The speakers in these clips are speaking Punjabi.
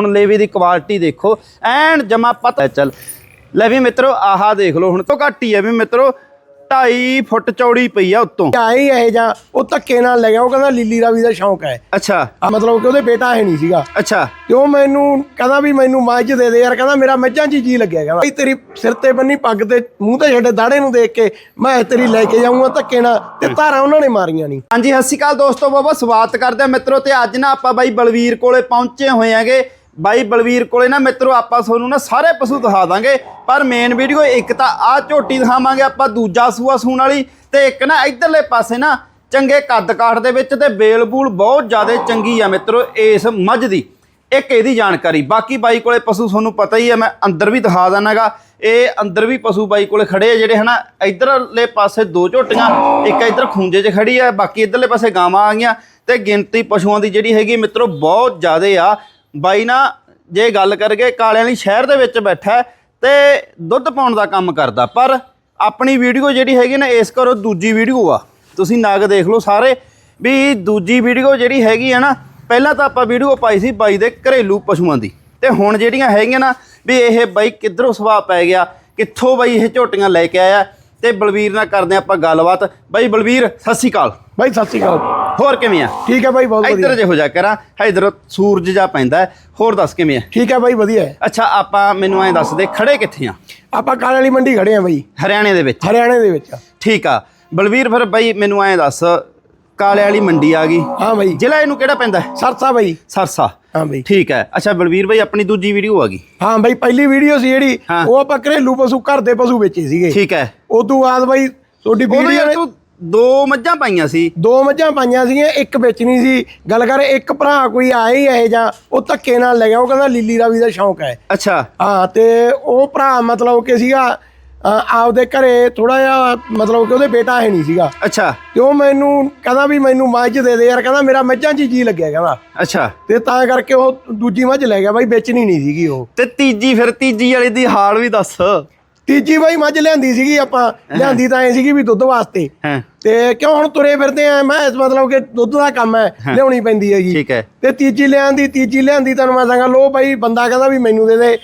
ਹੁਣ ਲੇਵੀ ਦੀ ਕੁਆਲਿਟੀ ਦੇਖੋ। ਐਨ ਜਮਾ ਪਤਾ ਚੱਲ। ਲੈ ਵੀ ਮਿੱਤਰੋ ਆਹਾ ਦੇਖ ਲਓ ਹੁਣ ਤੋਂ ਘੱਟ ਹੀ ਆ ਵੀ ਮਿੱਤਰੋ 2.5 ਫੁੱਟ ਚੌੜੀ ਪਈ ਆ ਉੱਤੋਂ। ਆਈ ਇਹ ਜਾਂ ਉਹ ਧੱਕੇ ਨਾਲ ਲੈ ਗਿਆ ਉਹ ਕਹਿੰਦਾ ਲੀਲੀ ਰਾਵੀ ਦਾ ਸ਼ੌਂਕ ਹੈ ਅੱਛਾ। ਆ ਮਤਲਬ ਕਿ ਉਹਦੇ ਬੇਟਾ ਹੈ ਨਹੀਂ ਸੀਗਾ। ਅੱਛਾ। ਤੇ ਉਹ ਮੈਨੂੰ ਕਹਿੰਦਾ ਵੀ ਮੈਨੂੰ ਮੱਝ ਦੇ ਦੇ ਯਾਰ ਕਹਿੰਦਾ ਮੇਰਾ ਮੱਝਾਂ 'ਚ ਹੀ ਜੀ ਲੱਗਿਆ ਕਹਿੰਦਾ। ਭਾਈ ਤੇਰੀ ਸਿਰ ਤੇ ਬੰਨੀ ਪੱਗ ਤੇ ਮੂੰਹ ਤੇ ਛੱਡੇ ਦਾੜੇ ਨੂੰ ਦੇਖ ਕੇ ਮੈਂ ਤੇਰੀ ਲੈ ਕੇ ਜਾਊਂਗਾ ਧੱਕੇ ਨਾਲ ਤੇ ਧਾਰਾਂ ਉਹਨਾਂ ਨੇ ਮਾਰੀਆਂ ਨਹੀਂ। ਹਾਂਜੀ ਸਤਿ ਸ਼੍ਰੀ ਅਕਾਲ ਦੋਸਤੋ ਬਾਬਾ ਸਵਾਗਤ ਕਰਦੇ ਆ ਮਿੱਤਰੋ ਤੇ ਅੱਜ ਨਾ ਆਪਾਂ ਬਾਈ ਬਲਵੀਰ ਕੋਲੇ ਪਹੁੰਚੇ ਹੋਏ ਆਂਗੇ ਬਾਈ ਬਲਵੀਰ ਕੋਲੇ ਨਾ ਮਿੱਤਰੋ, ਆਪਾਂ ਤੁਹਾਨੂੰ ਨਾ ਸਾਰੇ ਪਸ਼ੂ ਦਿਖਾ ਦਾਂਗੇ, ਪਰ ਮੇਨ ਵੀਡੀਓ ਇੱਕ ਤਾਂ ਆ ਝੋਟੀ ਦਿਖਾਵਾਂਗੇ ਆਪਾਂ, ਦੂਜਾ ਸੂਆ ਸੂਣ ਵਾਲੀ, ਤੇ ਇੱਕ ਨਾ ਇਧਰਲੇ ਪਾਸੇ ਨਾ ਚੰਗੇ ਕੱਦ ਕਾਠ ਦੇ ਵਿੱਚ ਤੇ ਬੇਲ ਬੂਲ ਬਹੁਤ ਜ਼ਿਆਦਾ ਚੰਗੀ ਆ ਮਿੱਤਰੋ, ਇਸ ਮੱਝ ਦੀ। ਇੱਕ ਇਹਦੀ ਜਾਣਕਾਰੀ, ਬਾਕੀ ਬਾਈ ਕੋਲੇ ਪਸ਼ੂ ਤੁਹਾਨੂੰ ਪਤਾ ਹੀ ਹੈ ਮੈਂ ਅੰਦਰ ਵੀ ਦਿਖਾ ਦਾਨਾਗਾ, ਇਹ ਅੰਦਰ ਵੀ ਪਸ਼ੂ ਬਾਈ ਕੋਲੇ ਖੜੇ ਆ, ਜਿਹੜੇ ਹਨਾ, ਇਧਰਲੇ ਪਾਸੇ ਦੋ ਝੋਟੀਆਂ, ਇੱਕ ਇਧਰ ਖੂੰਜੇ 'ਚ ਖੜੀ ਆ, ਬਾਕੀ ਇਧਰਲੇ ਪਾਸੇ ਗਾਵਾਂ ਆ ਗਈਆਂ, ਤੇ ਗਿਣਤੀ ਪਸ਼ੂਆਂ ਦੀ ਜਿਹੜੀ ਹੈਗੀ ਮਿੱਤਰੋ, ਬਹੁਤ ਜ਼ਿਆਦਾ ਆ। ਬਾਈ ਨਾ, ਜੇ ਗੱਲ ਕਰਕੇ ਕਾਲਿਆਂ ਵਾਲੀ ਸ਼ਹਿਰ ਦੇ ਵਿੱਚ ਬੈਠਾ ਹੈ ਤੇ ਦੁੱਧ ਪਾਉਣ ਦਾ ਕੰਮ ਕਰਦਾ, ਪਰ ਆਪਣੀ ਵੀਡੀਓ ਜਿਹੜੀ ਹੈਗੀ ਨਾ, ਇਸ ਕਰੋ ਦੂਜੀ ਵੀਡੀਓ ਆ। ਤੁਸੀਂ ਨਗ ਦੇਖ ਲਓ ਸਾਰੇ, ਵੀ ਦੂਜੀ ਵੀਡੀਓ ਜਿਹੜੀ ਹੈਗੀ ਆ ਨਾ, ਪਹਿਲਾਂ ਤਾਂ ਆਪਾਂ ਵੀਡੀਓ ਪਾਈ ਸੀ ਬਾਈ ਦੇ ਘਰੇਲੂ ਪਸ਼ੂਆਂ ਦੀ। ਤੇ ਹੁਣ ਜਿਹੜੀਆਂ ਹੈਗੀਆਂ ਨਾ, ਵੀ ਇਹ ਬਾਈ ਕਿੱਧਰੋਂ ਸੁਭਾਅ ਪੈ ਗਿਆ, ਕਿੱਥੋਂ ਬਾਈ ਇਹ ਝੋਟੀਆਂ ਲੈ ਕੇ ਆਇਆ, ਤੇ ਬਲਵੀਰ ਨਾਲ ਕਰਦੇ ਆਪਾਂ ਗੱਲਬਾਤ। ਬਾਈ ਬਲਵੀਰ, ਸਤਿ ਸ਼੍ਰੀ ਅਕਾਲ। ਬਾਈ, ਸਤਿ ਸ਼੍ਰੀ ਅਕਾਲ। ਹੋਰ ਕਿਵੇਂ ਆ? ਠੀਕ ਹੈ ਭਾਈ ਬਹੁਤ ਇੱਧਰ ਵਧੀਆ। ਜਿਹੋ ਜਾ ਕਰਾਂ ਇੱਧਰ ਸੂਰਜ ਜਾ ਪੈਂਦਾ। ਹੋਰ ਦੱਸ ਕਿਵੇਂ ਆ? ਠੀਕ ਹੈ ਭਾਈ ਵਧੀਆ ਹੈ। ਅੱਛਾ ਆਪਾਂ ਮੈਨੂੰ ਐਂ ਦੱਸ ਦੇ ਖੜੇ ਕਿੱਥੇ ਆ? ਆਪਾਂ ਕਾਲੇ ਵਾਲੀ ਮੰਡੀ ਖੜੇ ਆ ਭਾਈ ਹਰਿਆਣੇ ਦੇ ਵਿੱਚ। ਹਰਿਆਣੇ ਦੇ ਵਿੱਚ ਠੀਕ ਆ। ਬਲਵੀਰ ਫਿਰ ਬਾਈ ਮੈਨੂੰ ਐਂ ਦੱਸ ਕਾਲੇ ਵਾਲੀ ਮੰਡੀ ਆ ਗਈ। ਹਾਂ ਭਾਈ ਜ਼ਿਲ੍ਹਾ ਇਹਨੂੰ ਕਿਹੜਾ ਪੈਂਦਾ? ਸਰਸਾ ਭਾਈ ਸਰਸਾ। ਹਾਂ ਭਾਈ ਠੀਕ ਹੈ। ਅੱਛਾ ਬਲਵੀਰ ਬਾਈ ਆਪਣੀ ਦੂਜੀ ਵੀਡੀਓ ਆ ਗਈ। ਹਾਂ ਭਾਈ ਪਹਿਲੀ ਵੀਡੀਓ ਸੀ ਜਿਹੜੀ। ਉਹ ਆਪਾਂ ਘਰੇਲੂ ਪਸ਼ੂ ਘਰ ਦੇ ਪਸ਼ੂ ਵੇਚੇ ਸੀਗੇ। ਠੀਕ ਹੈ। ਉਦੋਂ ਬਾਅਦ ਭਾਈ ਤੁਹਾਡੀ ਵੀਡੀਓ ਯਾਰ ਤੂੰ ਦੋ ਮੱਝਾਂ ਪਾਈਆਂ ਸੀ। ਦੋ ਮੱਝਾਂ ਪਾਈਆਂ ਸੀਗੀਆਂ ਇੱਕ ਵੇਚਣੀ ਸੀ। ਗੱਲ ਕਰ ਇੱਕ ਭਰਾ ਕੋਈ ਆਇਆ ਹੀ ਇਹ ਜਾਂ ਉਹ ਧੱਕੇ ਨਾਲ ਲੈ ਗਿਆ ਉਹ ਕਹਿੰਦਾ ਲੀਲੀ ਰਾਵੀ ਦਾ ਸ਼ੌਂਕ ਹੈ। ਅੱਛਾ। ਹਾਂ ਤੇ ਉਹ ਭਰਾ ਮਤਲਬ ਕਿ ਸੀਗਾ ਆਪਦੇ ਘਰੇ ਥੋੜਾ ਜਿਹਾ ਮਤਲਬ ਕਿ ਉਹਦੇ ਬੇਟਾ ਹੈ ਨਹੀਂ ਸੀਗਾ। ਅੱਛਾ। ਤੇ ਉਹ ਮੈਨੂੰ ਕਹਿੰਦਾ ਵੀ ਮੈਨੂੰ ਮੱਝ ਦੇ ਦੇ ਯਾਰ ਕਹਿੰਦਾ ਮੇਰਾ ਮੱਝਾਂ 'ਚ ਜੀ ਲੱਗਿਆ ਕਹਿੰਦਾ। ਅੱਛਾ। ਤੇ ਤਾਂ ਕਰਕੇ ਉਹ ਦੂਜੀ ਮੱਝ ਲੈ ਗਿਆ ਬਾਈ ਵੇਚਣੀ ਨਹੀਂ ਸੀਗੀ ਉਹ। ਤੇ ਤੀਜੀ ਫਿਰ ਤੀਜੀ ਵਾਲੀ ਦੀ ਹਾਲ ਵੀ ਦੱਸ। ਤੀਜੀ ਬਾਈ ਮੱਝ ਲਿਆਂਦੀ ਸੀਗੀ ਆਪਾਂ ਲਿਆਂਦੀ ਤਾਂ ਐ ਸੀਗੀ ਵੀ ਦੁੱਧ ਵਾਸਤੇ। ਹਾਂ। ਤੇ ਕਿਉਂ ਹੁਣ ਤੁਰੇ ਫਿਰਦੇ ਆ? ਮੈਂ ਇਸ ਮਤਲਬ ਕਿ ਦੁੱਧ ਦਾ ਕੰਮ ਹੈ ਲਿਆਉਣੀ ਪੈਂਦੀ ਹੈਗੀ। ਠੀਕ ਹੈ। ਤੇ ਤੀਜੀ ਲਿਆਂਦੀ ਤੀਜੀ ਲਿਆਂਦੀ ਤੁਹਾਨੂੰ ਮੈਂ ਸੰਗਾ ਲੋ ਭਾਈ ਬੰਦਾ ਕਹਿੰਦਾ ਵੀ ਮੈਨੂੰ ਦੇ ਦੇ।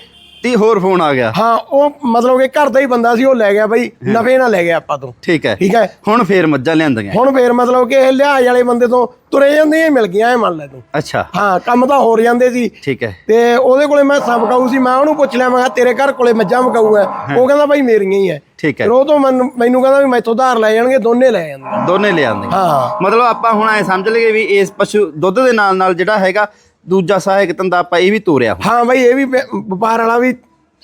ਤੀ ਹੋਰ ਫੋਨ ਆ ਗਿਆ। ਹਾਂ ਉਹ ਮਤਲਬ ਕਿ ਘਰ ਦਾ ਹੀ ਬੰਦਾ ਸੀ ਉਹ ਲੈ ਗਿਆ ਬਾਈ ਨਫੇ ਨਾਲ ਲੈ ਗਿਆ ਆਪਾਂ ਤੋਂ। ਠੀਕ ਹੈ। ਠੀਕ ਹੈ? ਹੁਣ ਫੇਰ ਮੱਝਾਂ ਲਿਆਂਦੀਆਂ। ਹੁਣ ਫੇਰ ਮਤਲਬ ਕਿ ਇਹ ਲਿਹਾਜ਼ ਵਾਲੇ ਬੰਦੇ ਤੋਂ ਤੁਰੇ ਜਾਂਦੇ ਹੀ ਮਿਲ ਗਿਆ ਇਹ ਮੰਨ ਲੈ ਤੂੰ। ਅੱਛਾ। ਹਾਂ ਕੰਮ ਤਾਂ ਹੋਰ ਜਾਂਦੇ ਸੀ। ਠੀਕ ਹੈ। ਤੇ ਉਹਦੇ ਕੋਲੇ ਮੈਂ ਸਭ ਕਾਊ ਸੀ ਮੈਂ ਉਹਨੂੰ ਪੁੱਛ ਲਿਆ ਮੈਂ ਕਿਹਾ ਤੇਰੇ ਘਰ ਕੋਲੇ ਮੱਝਾਂ ਮਕਾਊ ਹੈ? ਉਹ ਕਹਿੰਦਾ ਭਾਈ ਮੇਰੀਆਂ ਹੀ ਹੈ। ਠੀਕ ਹੈ। ਫਿਰ ਉਹ ਤੋਂ ਮੈਨੂੰ ਮੈਨੂੰ ਕਹਿੰਦਾ ਵੀ ਮੈਥੋਂ ਉਧਾਰ ਲੈ ਜਾਣਗੇ ਦੋਨੇ ਲੈ ਜਾਂਦੇ। ਦੋਨੇ ਲਿਆਂਦੀਆਂ ਹਾਂ। ਮਤਲਬ ਆਪਾਂ ਹੁਣ ਐ ਸਮਝ ਲਈਏ ਵੀ ਇਸ ਪਸ਼ੂ ਦੁੱਧ ਦੇ ਨਾਲ ਨਾਲ ਜਿਹੜਾ ਹੈਗਾ ਦੂਜਾ ਸਹਾਇਕ ਧੰਦਾ ਆਪਾਂ ਇਹ ਵੀ ਤੋਰਿਆ ਹਾਂ ਬਾਈ ਇਹ ਵੀ ਵ- ਵਪਾਰ ਵਾਲਾ ਵੀ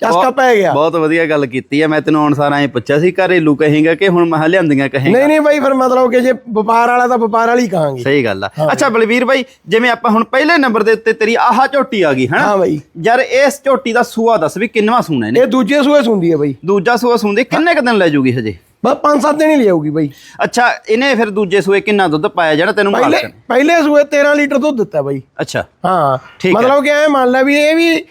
ਚਸਕਾ ਪੈ ਗਿਆ। ਬਹੁਤ ਵਧੀਆ ਗੱਲ ਕੀਤੀ ਹੈ ਮੈਂ ਤੈਨੂੰ ਅਨਸਾਰ ਐ ਪੁੱਛਿਆ ਸੀ ਘਰੇਲੂ ਕਹੇਗਾ ਕਿ ਹੁਣ ਮਹਾਂ ਲਿਆਂਦੀਆਂ ਕਹੇਗਾ? ਨਹੀਂ ਨਹੀਂ ਬਾਈ ਫਿਰ ਮਤਲਬ ਕਿ ਜੇ ਵਪਾਰ ਵਾਲਾ ਤਾਂ ਵਪਾਰ ਵਾਲੀ ਕਹਾਂਗੇ। ਸਹੀ ਗੱਲ ਆ। ਅੱਛਾ ਬਲਵੀਰ ਬਾਈ ਜਿਵੇਂ ਆਪਾਂ ਹੁਣ ਪਹਿਲੇ ਨੰਬਰ ਦੇ ਉੱਤੇ ਤੇਰੀ ਆਹ ਝੋਟੀ ਆ ਗਈ ਹਨਾ? ਹਾਂ ਬਾਈ। ਯਾਰ ਇਸ ਝੋਟੀ ਦਾ ਸੂਆ ਦੱਸ ਵੀ ਕਿੰਨਵਾ ਸੂਣਾ ਇਹਨੇ? ਇਹ ਦੂਜੇ ਸੂਏ ਸੁੰਦੀ ਹੈ ਬਾਈ। ਦੂਜਾ ਸੂਆ ਸੂੰਦੀ ਕਿੰਨੇ ਕੁ ਦਿਨ ਲੈ ਜੂਗੀ ਹਜੇ? ਬਸ ਪੰਜ ਸੱਤ ਦਿਨ ਹੀ ਲਿਆਊਗੀ ਬਾਈ। ਅੱਛਾ ਇਹਨੇ ਫਿਰ ਦੂਜੇ ਸੂਏ ਕਿੰਨਾ ਦੁੱਧ ਪਾਇਆ ਜਿਹੜਾ ਤੈਨੂੰ ਪਹਿਲੇ ਪਹਿਲੇ ਸੂਏ 13 ਲੀਟਰ ਦੁੱਧ ਦਿੱਤਾ ਬਾਈ। ਅੱਛਾ। ਹਾਂ ਠੀਕ ਹੈ। ਮਤਲਬ ਕਿ ਐ ਮੰਨ ਲੈ ਵੀ ਇਹ ਵੀ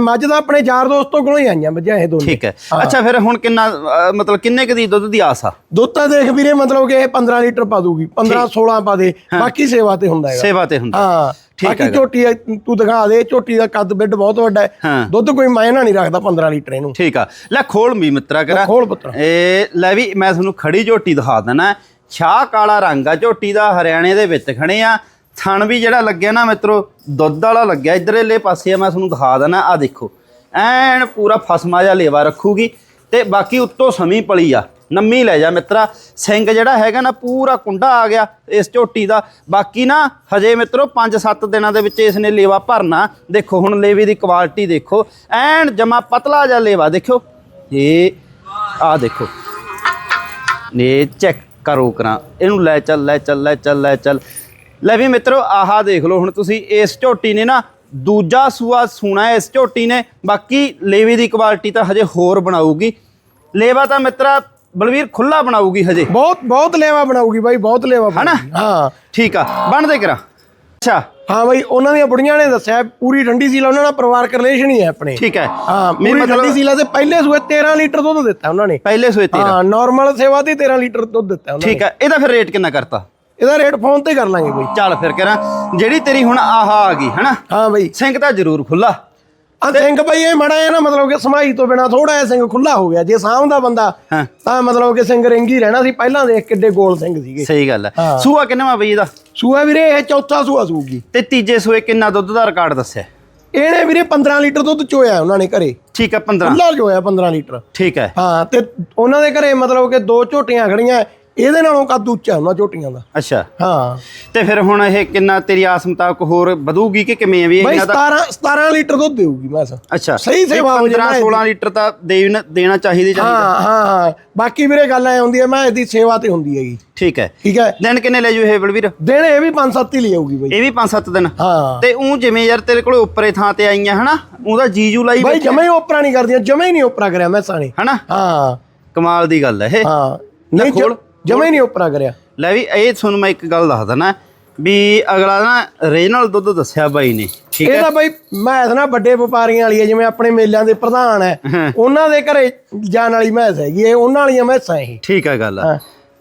ਮੱਝ ਦਾ ਆਪਣੇ ਯਾਰ ਦੋਸਤੋਂ ਕੋਲੋਂ ਹੀ ਆਈਆਂ ਮੱਝਾਂ ਇਹ ਦੋਨੇ। ਠੀਕ ਹੈ। ਅੱਛਾ ਫਿਰ ਹੁਣ ਕਿੰਨਾ ਮਤਲਬ ਕਿੰਨੇ ਕੁ ਦੀ ਦੁੱਧ ਦੀ ਆਸ ਆ? ਦੁੱਧ ਤਾਂ ਦੇਖ ਵੀਰੇ ਮਤਲਬ ਕਿ ਇਹ 15 ਲੀਟਰ ਪਾ ਦੂਗੀ 15 16 ਪਾ ਦੇ ਬਾਕੀ ਸੇਵਾ ਤੇ ਹੁੰਦਾ ਹੈਗਾ। ਸੇਵਾ ਤੇ ਹੁੰਦਾ। ਹਾਂ। ਠੀਕ ਬਾਕੀ ਹੈਗਾ। ਝੋਟੀ ਹੈ, ਤੂੰ ਦਿਖਾ ਦੇ ਝੋਟੀ ਦਾ ਕੱਦ ਬਿੱਡ ਬਹੁਤ ਵੱਡਾ ਹੈ। ਹਾਂ। ਦੁੱਧ ਕੋਈ ਮਾਇਨਾ ਨਹੀਂ ਰੱਖਦਾ 15 ਲੀਟਰ ਇਹਨੂੰ। ਠੀਕ ਆ। ਲੈ ਖੋਲ ਵੀ ਮਿੱਤਰਾ ਕਰਾ। ਖੋਲ ਪੁੱਤਰ। ਇਹ ਲੈ ਵੀ ਮੈਂ ਤੁਹਾਨੂੰ ਖੜੀ ਝੋਟੀ ਦਿਖਾ ਦਿੰਦਾ ਛਾਹ ਕਾਲਾ ਰੰਗ ਆ ਝੋਟੀ ਦਾ ਹਰਿਆਣੇ ਦੇ ਵਿੱਚ ਖੜੇ ਆ। ਥਣ ਵੀ ਜਿਹੜਾ ਲੱਗਿਆ ਨਾ ਮਿੱਤਰੋ ਦੁੱਧ ਵਾਲਾ ਲੱਗਿਆ। ਇਧਰਲੇ ਪਾਸੇ ਆ ਮੈਂ ਤੁਹਾਨੂੰ ਦਿਖਾ ਦਿੰਦਾ ਆ ਦੇਖੋ। ਐਨ ਪੂਰਾ ਫਸਮਾ ਜਿਹਾ ਲੇਵਾ ਰੱਖੂਗੀ। ਤੇ ਬਾਕੀ ਉੱਤੋਂ ਸਮੀ ਪਲੀ ਆ। ਨੰਮੀ ਲੈ ਜਾ ਮਿੱਤਰਾ। ਸਿੰਘ ਜਿਹੜਾ ਹੈਗਾ ਨਾ, ਪੂਰਾ ਕੁੰਡਾ ਆ ਗਿਆ ਇਸ ਝੋਟੀ ਦਾ। ਬਾਕੀ ਨਾ, ਹਜੇ ਮਿੱਤਰੋ 5-7 ਦਿਨਾਂ ਦੇ ਵਿੱਚ ਇਸ ਨੇ ਲੇਵਾ ਭਰਨਾ। ਦੇਖੋ, ਹੁਣ ਲੇਵੇ ਦੀ ਕੁਆਲਿਟੀ ਦੇਖੋ। ਐਨ ਜਮਾ ਪਤਲਾ ਜਿਹਾ ਲੇਵਾ ਦੇਖੋ ਇਹ ਆ ਦੇਖੋ। ਇਹ ਚੈੱਕ ਕਰੋ ਕਰਾਂ। ਇਹਨੂੰ ਲੈ ਚੱਲ ਲੈ ਚੱਲ ਲੈ ਚੱਲ ਲੈ ਚੱਲ। ਲੈ ਵੀ ਮਿੱਤਰੋ, ਆਹਾ ਦੇਖ ਲਓ, ਹੁਣ ਤੁਸੀਂ ਇਸ ਝੋਟੀ ਨੇ ਨਾ, ਦੂਜਾ ਸੂਆ ਸੂਣਾ ਇਸ ਝੋਟੀ ਨੇ। ਬਾਕੀ ਲੇਵੇ ਦੀ ਕੁਆਲਿਟੀ ਤਾਂ ਹਜੇ ਹੋਰ ਬਣਾਊਗੀ। ਲੇਵਾ ਤਾਂ ਮਿੱਤਰਾ ਬਲਵੀਰ ਖੁੱਲਾ ਬਣਾਊਗੀ ਹਜੇ। ਬਹੁਤ ਬਹੁਤ ਲੇਵਾ ਬਣਾਉਗੀ ਬਾਈ ਬਹੁਤ ਲੇਵਾ ਹਨਾ? ਹਾਂ। ਠੀਕ ਆ ਬਣਦੇ ਕਰਾਂ। ਅੱਛਾ। ਹਾਂ ਬਾਈ ਉਹਨਾਂ ਦੀਆਂ ਬੁੜੀਆਂ ਨੇ ਦੱਸਿਆ ਪੂਰੀ ਠੰਡੀ ਸੀਲਾ ਉਹਨਾਂ ਨਾਲ ਪਰਿਵਾਰਕ ਰਿਲੇਸ਼ਨ ਹੀ ਹੈ ਆਪਣੇ। ਠੀਕ ਹੈ। ਹਾਂ ਪੂਰੀ ਠੰਡੀ ਸੀਲਾ ਤੇ ਪਹਿਲੇ ਸੂਏ 13 ਲੀਟਰ ਦੁੱਧ ਦਿੱਤਾ ਉਹਨਾਂ ਨੇ। ਪਹਿਲੇ ਸੋਏ ਤੇਰਾ। ਹਾਂ ਨਾਰਮਲ ਸੇਵਾ ਤੇ 13 ਲੀਟਰ ਦੁੱਧ ਦਿੱਤਾ ਉਹਨਾਂ ਨੇ। ਠੀਕ ਹੈ ਇਹਦਾ ਫਿਰ ਰੇਟ ਕਿੰਨਾ ਕਰਤਾ? ਇਹਦਾ ਰੇਟ ਫੋਨ ਤੇ ਕਰ ਲਾਂਗੇ ਬਾਈ। ਚੱਲ ਫਿਰ ਕਰਾਂ। ਜਿਹੜੀ ਤੇਰੀ ਹੁਣ ਆਹਾ ਆ ਗਈ ਹਨਾ? ਹਾਂ ਬਾਈ। ਸਿੰਘ ਤਾਂ ਜ਼ਰੂਰ ਖੁੱਲਾ ਆ ਸਿੰਘ ਬਈ ਇਹ ਮੜਾ ਹੈ ਨਾ ਮਤਲਬ ਕਿ ਸਮਾਈ ਤੋਂ ਬਿਨਾ ਥੋੜਾ ਜਿਹਾ ਸਿੰਘ ਖੁੱਲਾ ਹੋ ਗਿਆ। ਜੇ ਸਾਂਭਦਾ ਬੰਦਾ ਹਾਂ। ਤਾਂ ਮਤਲਬ ਕਿ ਸਿੰਘ ਰਿੰਗੀ ਰਹਿਣਾ ਸੀ। ਪਹਿਲਾਂ ਦੇਖ ਕਿੱਡੇ ਗੋਲ ਸਿੰਘ ਸੀਗੇ। ਸਹੀ ਗੱਲ ਹੈ। ਹਾਂ। ਸੂਆ ਕਿੰਨਾ ਬਈ ਇਹਦਾ? ਸੂਆ ਵੀਰੇ ਇਹ ਚੌਥਾ ਸੂਆ ਸੂਗੀ। ਤੇ ਤੀਜੇ ਸੂਏ ਕਿੰਨਾ ਦੁੱਧ ਦਾ ਰਿਕਾਰਡ ਦੱਸਿਆ? ਇਹਨੇ ਵੀਰੇ 15 ਲੀਟਰ ਦੁੱਧ ਚੋਇਆ ਉਹਨਾਂ ਨੇ ਘਰੇ। ਠੀਕ ਹੈ 15 ਖੁੱਲਾ ਚੋਇਆ 15 ਲੀਟਰ। ਠੀਕ ਹੈ। ਹਾਂ ਤੇ ਉਹਨਾਂ ਦੇ ਘਰੇ ਮਤਲਬ ਕਿ ਦੋ ਝੋਟੀਆਂ ਖੜੀਆਂ। ਇਹਦੇ ਨਾਲੋਂ ਕੱਦ ਉੱਚਾ ਉਹਨਾਂ ਝੋਟੀਆਂ ਦਾ। ਅੱਛਾ। ਹਾਂ। ਤੇ ਫਿਰ ਹੁਣ ਇਹ ਕਿੰਨਾ ਤੇਰੀ ਆਸ ਮੁਤਾਬਕ ਹੋਰ ਵਧੂਗੀ ਕਿ ਕਿਵੇਂ ਆ ਵੀ ਬਈ ਇਹਨਾਂ ਦਾ? 17 17 ਲੀਟਰ ਦੁੱਧ ਦੇਊਗੀ ਬਸ। ਅੱਛਾ। ਸਹੀ ਸੇਵਾ ਹੋ ਜੇ 15 ਮੈਂ 16 ਲੀਟਰ ਤਾਂ ਦੇਣ ਦੇਣਾ ਚਾਹੀਦੀ ਚਾਹੀਦਾ ਹਾਂ ਹਾਂ ਹਾਂ। ਬਾਕੀ ਵੀਰੇ ਗੱਲ ਐ ਹੁੰਦੀ ਹੈ ਮੈਂ ਇਹਦੀ ਸੇਵਾ ਤੇ ਹੁੰਦੀ ਹੈਗੀ। ਠੀਕ ਹੈ। ਠੀਕ ਹੈ। ਦਿਨ ਕਿੰਨੇ ਲੈ ਜੂ ਇਹ ਬਲਵੀਰ? ਦਿਨ ਇਹ ਵੀ 5-7 ਹੀ ਲਿਆਊਗੀ ਬਈ। ਇਹ ਵੀ 5-7 ਦਿਨ। ਹਾਂ। ਤੇ ਉਹ ਜਿਵੇਂ ਯਾਰ ਤੇਰੇ ਕੋਲੇ ਉੱਪਰੇ ਥਾਂ ਤੇ ਆਈਆਂ ਹਨਾ? ਉਹਦਾ ਜੀਜੂ ਲਾਈ ਬਈ ਜਮੇ ਹੀ ਨਹੀਂ ਕਰਦੀਆਂ ਜਮੇ ਹੀ ਨਹੀਂ ਓਪਰਾ ਕਰਿਆ ਮੈਂ ਸਾਣੇ ਹਨਾ? ਹਾਂ। ਕਮਾਲ ਦੀ ਗੱਲ ਹੈ ਇਹ। ਹਾਂ। ਨਹੀਂ ਖੋਲ। ਜਮੇ ਨਹੀਂ ਓਪਰਾ ਕਰਿਆ ਲੈ ਵੀ ਇਹ ਤੁਹਾਨੂੰ ਮੈਂ ਇੱਕ ਗੱਲ ਦੱਸਦਾ ਨਾ ਵੀ ਅਗਲਾ ਨਾ ਰੀਜਨਲ ਦੁੱਧ ਦੱਸਿਆ ਬਾਈ ਨੇ ਠੀਕ ਇਹ ਹੈ ਤਾਂ ਬਈ ਮੈਥ ਨਾ ਵੱਡੇ ਵਪਾਰੀਆਂ ਵਾਲੀ ਹੈ ਜਿਵੇਂ ਆਪਣੇ ਮੇਲਿਆਂ ਦੇ ਪ੍ਰਧਾਨ ਹੈ। ਉਹਨਾਂ ਦੇ ਘਰੇ ਜਾਣ ਵਾਲੀ ਮੈਥ ਹੈਗੀ ਇਹ ਉਹਨਾਂ ਵਾਲੀਆਂ ਮੈਥਾਂ ਇਹ ਠੀਕ ਹੈ ਗੱਲ।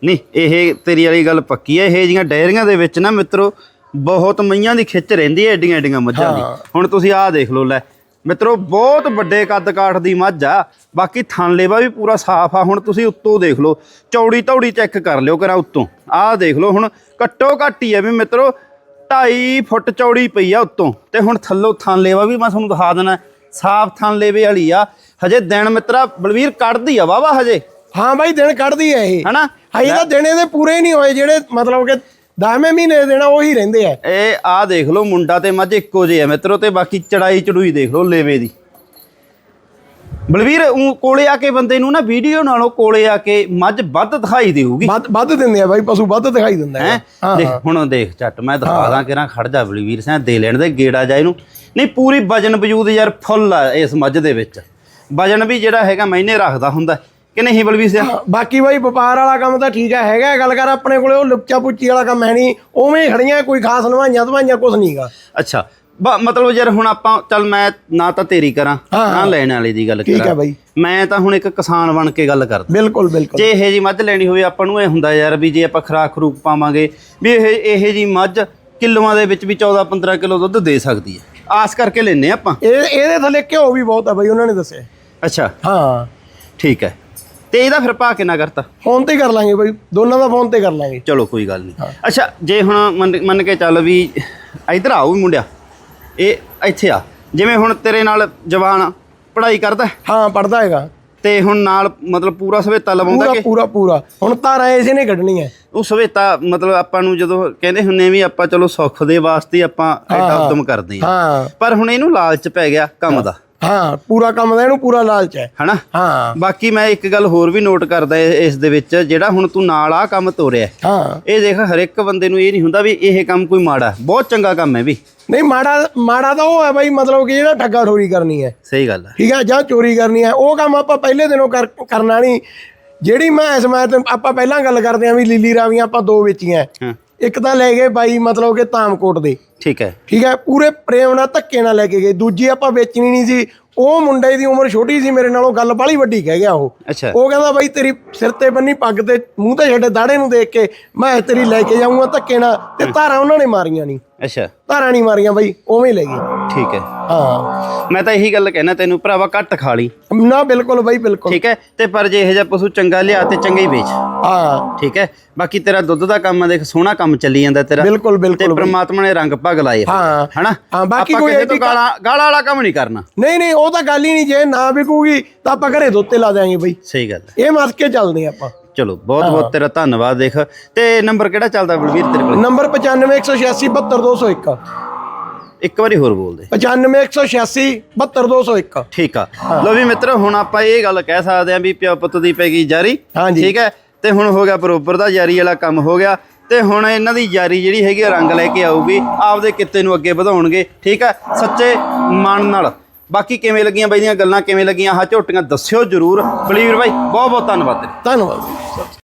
ਨਹੀਂ ਇਹ ਤੇਰੀ ਵਾਲੀ ਗੱਲ ਪੱਕੀ ਹੈ ਇਹ ਜੀਆਂ ਡਾਇਰੀਆਂ ਦੇ ਵਿੱਚ ਨਾ ਮਿੱਤਰੋ ਬਹੁਤ ਮਈਆਂ ਦੀ ਖਿੱਚ ਰਹਿੰਦੀ ਹੈ ਏਡੀਆਂ ਏਡੀਆਂ ਮੱਝਾਂ ਦੀ। ਹੁਣ ਤੁਸੀਂ ਆਹ ਦੇਖ ਲਓ ਲੈ ਮਿੱਤਰੋ ਬਹੁਤ ਵੱਡੇ ਕੱਦ ਕਾਠ ਦੀ ਮੱਝ ਆ। ਬਾਕੀ ਥਣ ਲੇਵਾ ਵੀ ਪੂਰਾ ਸਾਫ਼ ਆ। ਹੁਣ ਤੁਸੀਂ ਉੱਤੋਂ ਦੇਖ ਲਓ। ਚੌੜੀ ਧੌੜੀ ਚੈੱਕ ਕਰ ਲਿਓ ਕਰਾ ਉੱਤੋਂ। ਆਹ ਦੇਖ ਲਓ ਹੁਣ ਘੱਟੋ ਘੱਟ ਹੀ ਹੈ ਵੀ ਮਿੱਤਰੋ 2.5 ਫੁੱਟ ਚੌੜੀ ਪਈ ਆ ਉੱਤੋਂ। ਤੇ ਹੁਣ ਥੱਲੋਂ ਥਣ ਲੇਵਾ ਵੀ ਮੈਂ ਤੁਹਾਨੂੰ ਦਿਖਾ ਦੇਣਾ। ਸਾਫ਼ ਥਣ ਲੇਵੇ ਵਾਲੀ ਆ। ਹਜੇ ਦਿਨ ਮਿੱਤਰਾ ਬਲਵੀਰ ਕੱਢਦੀ ਆ ਵਾਵਾ ਹਜੇ। ਹਾਂ ਬਾਈ ਦਿਨ ਕੱਢਦੀ ਹੈ ਇਹ। ਹਨਾ? ਹਾਈ ਤਾਂ ਦਿਨ ਇਹਦੇ ਪੂਰੇ ਨਹੀਂ ਹੋਏ ਜਿਹੜੇ ਮਤਲਬ ਕਿ 10ਵੇਂ ਮਹੀਨੇ ਦੇਣਾ ਉਹੀ ਰਹਿੰਦੇ ਆ। ਇਹ ਆ ਦੇਖ ਲਓ ਮੁੰਡਾ ਤੇ ਮੱਝ ਇੱਕੋ ਜਿਹੇ ਆ ਮਿੱਤਰੋ ਤੇ ਬਾਕੀ ਚੜਾਈ ਚੜੂਈ ਦੇਖ ਲਓ ਲੇਵੇ ਦੀ। ਬਲਵੀਰ ਊਂ ਕੋਲੇ ਆ ਕੇ ਬੰਦੇ ਨੂੰ ਨਾ ਵੀਡੀਓ ਨਾਲੋਂ ਕੋਲੇ ਆ ਕੇ ਮੱਝ ਵੱਧ ਦਿਖਾਈ ਦੇਊਗੀ। ਵੱਧ ਵੱਧ ਦਿੰਦੇ ਆ ਬਾਈ ਪਸ਼ੂ ਵੱਧ ਦਿਖਾਈ ਦਿੰਦਾ ਹਾਂ? ਦੇਖ ਹੁਣ ਦੇਖ ਝੱਟ ਮੈਂ ਦਿਖਾ ਦਾਂ ਕਿਰਾਂ ਖੜ ਜਾ ਬਲਵੀਰ ਸਿੰਘ ਦੇ ਲੈਣ ਦੇ ਗੇੜਾ ਜਾ ਇਹਨੂੰ। ਨਹੀਂ ਪੂਰੀ ਵਜਨ ਵਜੂਦ ਯਾਰ ਫੁੱਲ ਆ ਇਸ ਮੱਝ ਦੇ ਵਿੱਚ। ਵਜਨ ਵੀ ਜਿਹੜਾ ਹੈਗਾ ਮੈਨੇ ਰੱਖਦਾ ਹੁੰਦਾ। ਕਿ ਨਹੀਂ ਬਲਵੀਰ ਸਿੰਘ? ਬਾਕੀ ਬਾਈ ਵਪਾਰ ਵਾਲਾ ਕੰਮ ਤਾਂ ਠੀਕ ਹੈ ਹੈਗਾ ਗੱਲ ਕਰ ਆਪਣੇ ਕੋਲੇ ਉਹ ਲੁੱਚਾ ਪੁੱਚੀ ਵਾਲਾ ਕੰਮ ਹੈ ਨਹੀਂ ਉਵੇਂ ਹੀ ਖੜੀਆਂ ਕੋਈ ਖਾਸ ਨਵਾਈਆਂ ਧਵਾਈਆਂ ਕੁਝ ਨਹੀਂਗਾ ਅੱਛਾ ਮਤਲਬ ਯਾਰ ਹੁਣ ਆਪਾਂ ਚੱਲ ਮੈਂ ਨਾ ਤਾਂ ਤੇਰੀ ਕਰਾਂ ਨਾ ਲੈਣ ਵਾਲੀ ਦੀ ਗੱਲ ਠੀਕ ਕਰਾਂ। ਹੈ ਬਾਈ। ਮੈਂ ਤਾਂ ਹੁਣ ਇੱਕ ਕਿਸਾਨ ਬਣ ਕੇ ਗੱਲ ਕਰਦਾ। ਬਿਲਕੁਲ ਬਿਲਕੁਲ। ਜੇ ਇਹ ਜੀ ਮੱਝ ਲੈਣੀ ਹੋਵੇ ਆਪਾਂ ਨੂੰ ਇਹ ਹੁੰਦਾ ਯਾਰ ਵੀ ਜੇ ਆਪਾਂ ਖਰਾਕ ਖਰੂਕ ਪਾਵਾਂਗੇ ਵੀ ਇਹ ਇਹ ਜੀ ਮੱਝ ਕਿਲੋਆਂ ਦੇ ਵਿੱਚ ਵੀ 14 15 ਕਿਲੋ ਦੁੱਧ ਦੇ ਸਕਦੀ ਹੈ। ਆਸ ਕਰਕੇ ਲੈਨੇ ਆਪਾਂ। ਇਹ ਇਹਦੇ ਥੱਲੇ ਘਿਓ ਵੀ ਬਹੁਤ ਆ ਬਾਈ ਉਹਨਾਂ ਨੇ ਦੱਸਿਆ। ਅੱਛਾ। ਹਾਂ। ਠੀਕ ਹੈ। ਤੇ ਇਹਦਾ ਫਿਰ ਭਾ ਕਿੰਨਾ ਕਰਤਾ? ਫੋਨ ਤੇ ਕਰ ਲਾਂਗੇ ਬਾਈ ਦੋਨਾਂ ਦਾ ਫੋਨ ਤੇ ਕਰ ਲਾਂਗੇ। ਚਲੋ ਕੋਈ ਗੱਲ ਨਹੀਂ। ਅੱਛਾ ਜੇ ਹੁਣ ਮੰਨ ਮੰਨ ਕੇ ਚੱਲ ਵੀ ਇਧਰ ਆਓ ਵੀ ਮੁੰਡਿਆ ਇਹ ਇੱਥੇ ਆ। ਜਿਵੇਂ ਹੁਣ ਤੇਰੇ ਨਾਲ ਜਵਾਨ ਪੜ੍ਹਾਈ ਕਰਦਾ ਹੈ, ਪੜਦਾ ਹੈਗਾ। ਤੇ ਹੁਣ ਨਾਲ ਮਤਲਬ ਪੂਰਾ ਸਵੇਤਾ ਲਵਾਉਂਦਾ ਪੂਰਾ ਕਿ? ਪੂਰਾ ਪੂਰਾ। ਹੁਣ ਤਾਰਾਂ ਇਸੇ ਨੇ ਕੱਢਣੀ ਹੈ ਉਹ ਸਵੇਤਾ ਮਤਲਬ ਆਪਾਂ ਨੂੰ ਜਦੋਂ ਕਹਿੰਦੇ ਹੁੰਨੇ ਵੀ ਆਪਾਂ ਚਲੋ ਸੁੱਖ ਦੇ ਵਾਸਤੇ ਆਪਾਂ ਐਡਾ ਉਦਮ ਕਰਦੇ ਹਾਂ ਹਾਂ। ਪਰ ਹੁਣ ਇਹਨੂੰ ਲਾਲਚ ਪੈ ਗਿਆ ਕੰਮ ਦਾ। ਹਾਂ ਪੂਰਾ ਕੰਮ ਦਾ ਇਹਨੂੰ ਪੂਰਾ ਲਾਲਚ ਹੈ। ਹਨਾ? ਹਾਂ। ਬਾਕੀ ਮੈਂ ਇੱਕ ਗੱਲ ਹੋਰ ਵੀ ਨੋਟ ਕਰਦਾ ਇਸ ਦੇ ਵਿੱਚ ਜਿਹੜਾ ਹੁਣ ਤੂੰ ਨਾਲ ਆ ਕੰਮ ਤੋਰਿਆ ਹਾਂ। ਇਹ ਦੇਖ ਹਰ ਇੱਕ ਬੰਦੇ ਨੂੰ ਇਹ ਨਹੀਂ ਹੁੰਦਾ ਵੀ ਇਹ ਕੰਮ ਕੋਈ ਮਾੜਾ ਬਹੁਤ ਚੰਗਾ ਕੰਮ ਹੈ ਵੀ। ਨਹੀਂ ਮਾੜਾ ਮਾੜਾ ਤਾਂ ਉਹ ਹੈ ਬਾਈ ਮਤਲਬ ਕਿ ਜਿਹੜਾ ਠੱਗਾ ਠੋਰੀ ਕਰਨੀ ਹੈ। ਸਹੀ ਗੱਲ ਹੈ ਠੀਕ ਹੈ ਜਾਂ ਚੋਰੀ ਕਰਨੀ ਹੈ ਉਹ ਕੰਮ ਆਪਾਂ ਪਹਿਲੇ ਦਿਨੋਂ ਕਰ ਕਰਨਾ ਨਹੀਂ। ਜਿਹੜੀ ਮੈਂ ਇਸ ਮੈਂ ਆਪਾਂ ਪਹਿਲਾਂ ਗੱਲ ਕਰਦੇ ਆਂ ਵੀ ਲੀਲੀ ਰਾਵੀਆਂ ਆਪਾਂ ਦੋ ਵੇਚੀਆਂ ਹਾਂ। ਇੱਕ ਤਾਂ ਲੈ ਗਏ ਬਾਈ ਮਤਲਬ ਕਿ ਤਾਮਕੋਟ ਦੇ। ਠੀਕ ਹੈ। ਠੀਕ ਹੈ ਪੂਰੇ ਪ੍ਰੇਮ ਨਾਲ ਧੱਕੇ ਨਾਲ ਲੈ ਕੇ ਗਏ। ਦੂਜੀ ਆਪਾਂ ਵੇਚਣੀ ਨਹੀਂ ਸੀ। ਉਹ ਮੁੰਡੇ ਦੀ ਉਮਰ ਛੋਟੀ ਸੀ ਮੇਰੇ ਨਾਲੋਂ ਗੱਲ ਬਾਲੀ ਵੱਡੀ ਕਹਿ ਗਿਆ ਉਹ। ਅੱਛਾ। ਉਹ ਕਹਿੰਦਾ ਬਾਈ ਤੇਰੀ ਸਿਰ ਤੇ ਬੰਨੀ ਪੱਗ ਤੇ ਮੂੰਹ ਤੇ ਛੱਡੇ ਦਾੜੇ ਨੂੰ ਦੇਖ ਕੇ ਮੈਂ ਤੇਰੀ ਲੈ ਕੇ ਜਾਊਂਗਾ ਧੱਕੇ ਨਾਲ ਤੇ ਧਾਰਾਂ ਉਹਨਾਂ ਨੇ ਮਾਰੀਆਂ ਨਹੀਂ। ਅੱਛਾ। ਧਾਰਾਂ ਨਹੀਂ ਮਾਰੀਆਂ ਬਾਈ ਉਵੇਂ ਹੀ ਲੈ ਗਏ। ਠੀਕ ਹੈ। ਹਾਂ। ਮੈਂ ਤਾਂ ਇਹੀ ਗੱਲ ਕਹਿਣਾ ਤੈਨੂੰ ਭਰਾਵਾ ਘੱਟ ਖਾ ਲਈ। ਨਾ ਬਿਲਕੁਲ ਬਾਈ ਬਿਲਕੁਲ। ਠੀਕ ਹੈ ਤੇ ਪਰ ਜੇ ਇਹ ਜਿਹਾ ਪਸ਼ੂ ਚੰਗਾ ਲਿਆ ਤੇ ਚੰਗਾ ਹੀ ਵੇਚ। ਹਾਂ। ਠੀਕ ਹੈ? ਬਾਕੀ ਤੇਰਾ ਦੁੱਧ ਦਾ ਕੰਮ ਆ ਦੇਖ ਸੋਹਣਾ ਕੰਮ ਚੱਲੀ ਜਾਂਦਾ ਤੇਰਾ। ਬਿਲਕੁਲ ਤੇ ਬਿਲਕੁਲ। ਬਾਈ। ਪ੍ਰਮਾਤਮਾ ਨੇ ਰੰਗ ਭਗ ਲਾਏ। ਹਾਂ। ਹਨਾ? ਹਾਂ, ਬਾਕੀ ਆਪਾਂ ਕੋਈ ਕਿਸੇ ਤੋਂ ਐਡੀ ਗਾਲਾਂ ਗਾਲਾਂ ਵਾਲਾ ਕੰਮ ਨਹੀਂ ਕਰਨਾ। ਨਹੀਂ ਨਹੀਂ ਉਹ ਤਾਂ ਗੱਲ ਹੀ ਨਹੀਂ। ਜੇ ਨਾ ਵਿਕੂਗੀ ਤਾਂ ਆਪਾਂ ਘਰੇ ਦੁੱਤੇ ਲਾ ਦਿਆਂਗੇ ਬਾਈ। ਸਹੀ ਗੱਲ ਹੈ। ਇਹ ਮੱਥ ਕੇ ਚੱਲਦੇ ਆਪਾਂ। ਚਲੋ ਬਹੁਤ ਬਹੁਤ ਤੇਰਾ ਧੰਨਵਾਦ ਦੇਖ। ਤੇ ਨੰਬਰ ਕਿਹੜਾ ਚੱਲਦਾ ਬਲਵੀਰ ਤੇਰੇ ਕੋਲ? ਨੰਬਰ 95 186 72201 ਇੱਕ। ਵਾਰੀ ਹੋਰ ਬੋਲ ਦੇ। 95 186 72201 ਠੀਕ ਆ। ਲੋ ਵੀ ਮਿੱਤਰੋ ਹੁਣ ਆਪਾਂ ਇਹ ਗੱਲ ਕਹਿ ਸਕਦੇ ਆਂ ਵੀ ਪਿਓ ਪੁੱਤ ਦੀ ਪੈ ਗਈ ਜਾਰੀ। ਹਾਂਜੀ। ਠੀਕ ਹੈ? ਤੇ ਹੁਣ ਹੋ ਗਿਆ ਬਰੋਬਰ ਦਾ ਜਾਰੀ ਵਾਲਾ ਕੰਮ ਹੋ ਗਿਆ ਤੇ ਹੁਣ ਇਹਨਾਂ ਦੀ ਜਾਰੀ ਜਿਹੜੀ ਹੈਗੀ ਆ, ਰੰਗ ਲੈ ਕੇ ਆਊਗੀ, ਆਪਦੇ ਕਿੱਤੇ ਨੂੰ ਅੱਗੇ ਵਧਾਉਣਗੇ, ਠੀਕ ਹੈ ਸੱਚੇ ਮਨ ਨਾਲ। ਬਾਕੀ ਕਿਵੇਂ ਲੱਗੀਆਂ ਬਾਈ ਦੀਆਂ ਗੱਲਾਂ, ਕਿਵੇਂ ਲੱਗੀਆਂ, ਆਹ ਝੋਟੀਆਂ ਦੱਸਿਓ ਜਰੂਰ। ਬਲੀਵਰ ਬਾਈ ਬਹੁਤ ਬਹੁਤ ਧੰਨਵਾਦ ਧੰਨਵਾਦ।